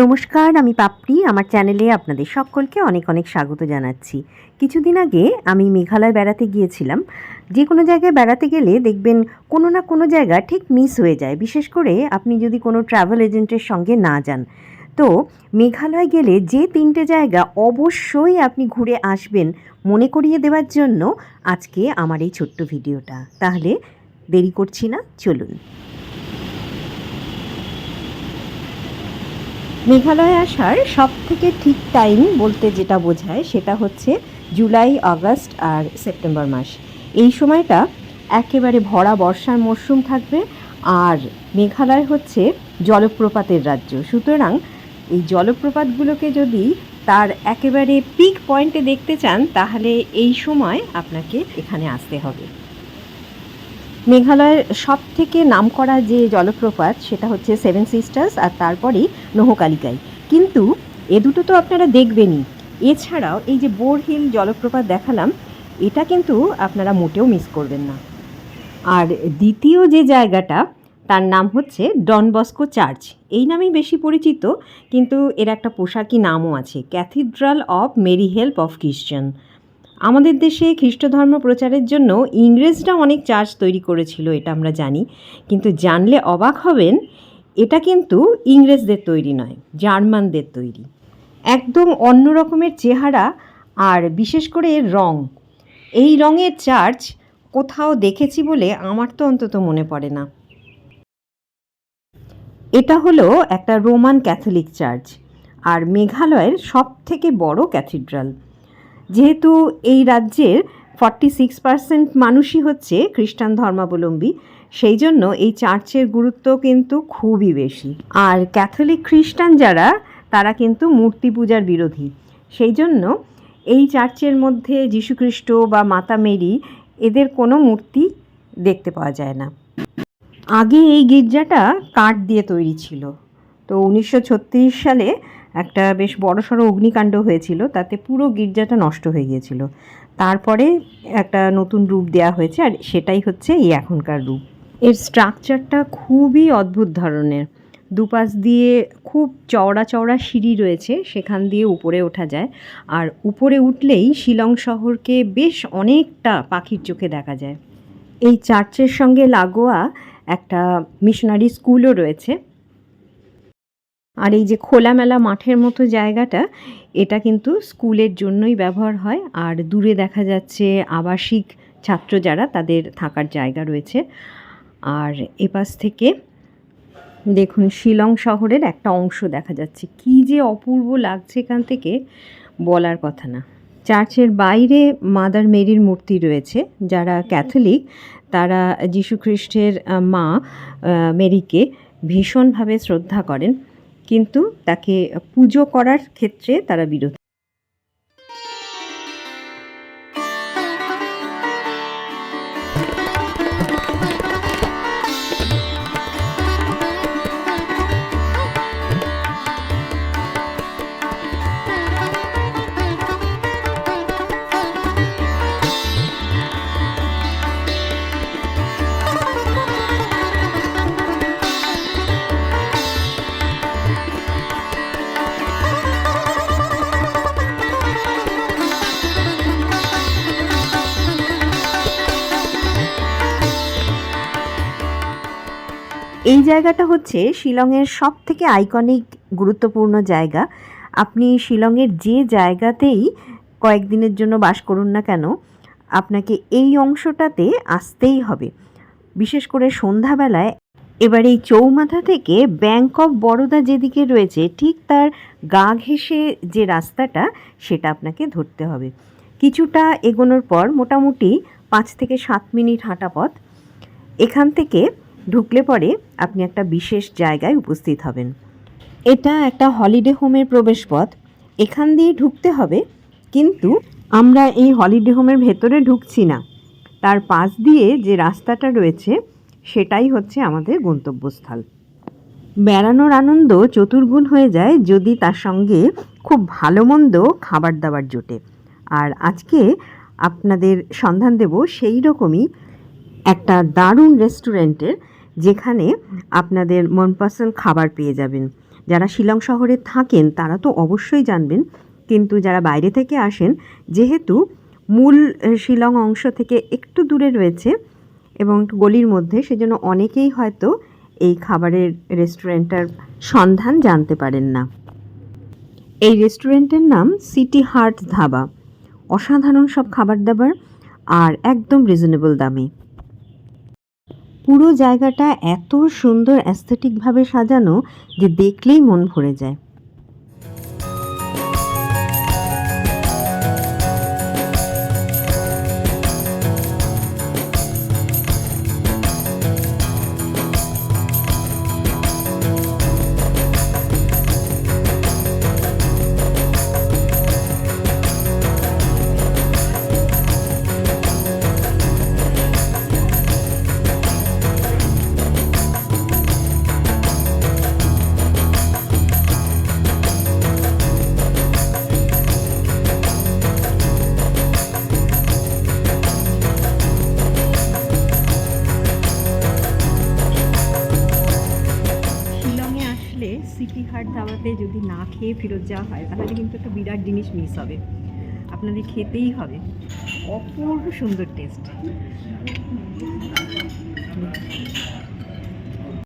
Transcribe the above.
নমস্কার, আমি পাপড়ি। আমার চ্যানেলে আপনাদের সকলকে অনেক অনেক স্বাগত জানাচ্ছি। কিছুদিন আগে আমি মেঘালয় বেড়াতে গিয়েছিলাম। যে কোনো জায়গায় বেড়াতে গেলে দেখবেন কোনো না কোনো জায়গা ঠিক মিস হয়ে যায়। বিশেষ করে আপনি যদি কোনো ট্রাভেল এজেন্টের সঙ্গে না যান। তো মেঘালয় গেলে যে তিনটে জায়গা অবশ্যই আপনি ঘুরে আসবেন মনে করিয়ে দেওয়ার জন্য আজকে আমার এই ছোট্ট ভিডিওটা। তাহলে দেরি করছি না, চলুন। মেঘালয় আসার সব থেকে ঠিক টাইম বলতে যেটা বোঝায় সেটা হচ্ছে জুলাই, আগস্ট আর সেপ্টেম্বর মাস। এই সময়টা একেবারে ভরা বর্ষার মরশুম থাকবে আর মেঘালয় হচ্ছে জলপ্রপাতের রাজ্য। সুতরাং এই জলপ্রপাতগুলোকে যদি তার একেবারে পিক পয়েন্টে দেখতে চান, তাহলে এই সময় আপনাকে এখানে আসতে হবে। মেঘালয়ের সব থেকে নামকরা যে জলপ্রপাত, সেটা হচ্ছে সেভেন সিস্টার্স আর তারপরেই নহকালিকাই কিন্তু এ দুটো তো আপনারা দেখবেনই। এছাড়াও এই যে বোর হিল জলপ্রপাত দেখালাম, এটা কিন্তু আপনারা মোটেও মিস করবেন না। আর দ্বিতীয় যে জায়গাটা, তার নাম হচ্ছে ডন বস্কো চার্চ। এই নামেই বেশি পরিচিত, কিন্তু এর একটা পোশাকি নামও আছে, cathedral of Mary help of Christian আমাদের দেশে খ্রিস্ট ধর্ম প্রচারের জন্য ইংরেজরা অনেক চার্চ তৈরি করেছিল, এটা আমরা জানি। কিন্তু জানলে অবাক হবেন, এটা কিন্তু ইংরেজদের তৈরি নয়, জার্মানদের তৈরি। একদম অন্য রকমের চেহারা আর বিশেষ করে এর রং। এই রঙের চার্চ কোথাও দেখেছি বলে আমার তো অন্তত মনে পড়ে না। এটা হলো একটা রোমান ক্যাথলিক চার্চ, আর মেঘালয়ের সব থেকে বড় ক্যাথিড্রাল। যেহেতু এই রাজ্যের ফর্টি সিক্স পার্সেন্ট মানুষই হচ্ছে খ্রিস্টান ধর্মাবলম্বী, সেই জন্য এই চার্চের গুরুত্ব কিন্তু খুবই বেশি। আর ক্যাথলিক খ্রিস্টান যারা, তারা কিন্তু মূর্তি পূজার বিরোধী। সেই জন্য এই চার্চের মধ্যে যীশুখ্রিস্ট বা মাতা মেরি এদের কোনো মূর্তি দেখতে পাওয়া যায় না। আগে এই গির্জাটা কাঠ দিয়ে তৈরি ছিল। তো উনিশশো ছত্রিশ সালে একটা বেশ বড়সড় অগ্নিকাণ্ড হয়েছিল, তাতে পুরো গির্জাটা নষ্ট হয়ে গিয়েছিল। তারপরে একটা নতুন রূপ দেওয়া হয়েছে আর সেটাই হচ্ছে এই এখনকার রূপ। এর স্ট্রাকচারটা খুবই অদ্ভুত ধরনের। দুপাশ দিয়ে খুব চওড়া চওড়া সিঁড়ি রয়েছে, সেখান দিয়ে উপরে ওঠা যায়। আর উপরে উঠলেই শিলং শহরকে বেশ অনেকটা পাখির চোখে দেখা যায়। এই চার্চের সঙ্গে লাগোয়া একটা মিশনারি স্কুলও রয়েছে। আর এই যে খোলামেলা মাঠের মতো জায়গাটা, এটা কিন্তু স্কুলের জন্যই ব্যবহার হয়। আর দূরে দেখা যাচ্ছে আবাসিক ছাত্র যারা, তাদের থাকার জায়গা রয়েছে। আর এপাশ থেকে দেখুন শিলং শহরের একটা অংশ দেখা যাচ্ছে। কি যে অপূর্ব লাগছে এখান থেকে বলার কথা না। চার্চের বাইরে মাদার মেরির মূর্তি রয়েছে। যারা ক্যাথলিক, তারা যীশুখ্রিস্টের মা মেরিকে ভীষণভাবে শ্রদ্ধা করেন। কিন্তু তাকে পুজো করার ক্ষেত্রে তারা বিরোধী এই জায়গাটা হচ্ছে শিলংয়ের সব থেকে আইকনিক গুরুত্বপূর্ণ জায়গা। আপনি শিলংয়ের যে জায়গাতেই কয়েকদিনের জন্য বাস করুন না কেন, আপনাকে এই অংশটাতে আসতেই হবে। বিশেষ করে সন্ধ্যাবেলায় এবার এই চৌমাথা থেকে ব্যাংক অফ বরোদা যেদিকে রয়েছে, ঠিক তার গা ঘেঁষে যে রাস্তাটা, সেটা আপনাকে ধরতে হবে। কিছুটা এগোনোর পর মোটামুটি পাঁচ থেকে সাত মিনিট হাঁটা পথ। এখান থেকে ঢুকলে পরে আপনি একটা বিশেষ জায়গায় উপস্থিত হবেন। এটা একটা হলিডে হোমের প্রবেশপথ। এখান দিয়ে ঢুকতে হবে, কিন্তু আমরা এই হলিডে হোমের ভেতরে ঢুকছি না। তার পাশ দিয়ে যে রাস্তাটা রয়েছে, সেটাই হচ্ছে আমাদের গন্তব্যস্থল। বেড়ানোর আনন্দ চতুর্গুণ হয়ে যায় যদি তার সঙ্গে খুব ভালো মন্দ খাবার দাবার জোটে। আর আজকে আপনাদের সন্ধান দেব সেই রকমই একটা দারুণ রেস্টুরেন্টের যেখানে আপনাদের মনপসন্দ খাবার পেয়ে যাবেন। যারা শিলং শহরে থাকেন, তারা তো অবশ্যই জানবেন। কিন্তু যারা বাইরে থেকে আসেন, যেহেতু মূল শিলং অংশ থেকে একটু দূরে রয়েছে এবং গলির মধ্যে, সেজন্য অনেকেই হয়তো এই খাবারের রেস্টুরেন্টটার সন্ধান জানতে পারেন না। এই রেস্টুরেন্টের নাম সিটি হার্ট ধাবা। অসাধারণ সব খাবার দাবার আর একদম রিজনেবল দামে। পুরো জায়গাটা এত সুন্দর অ্যাস্থেটিকভাবে সাজানো যে দেখলেই মন ভরে যায়। যদি না খেয়ে ফেরত যাওয়া হয়, তাহলে কিন্তু একটা বিরাট জিনিস মিস হবে। আপনাদের খেতেই হবে। অপূর্ব সুন্দর টেস্ট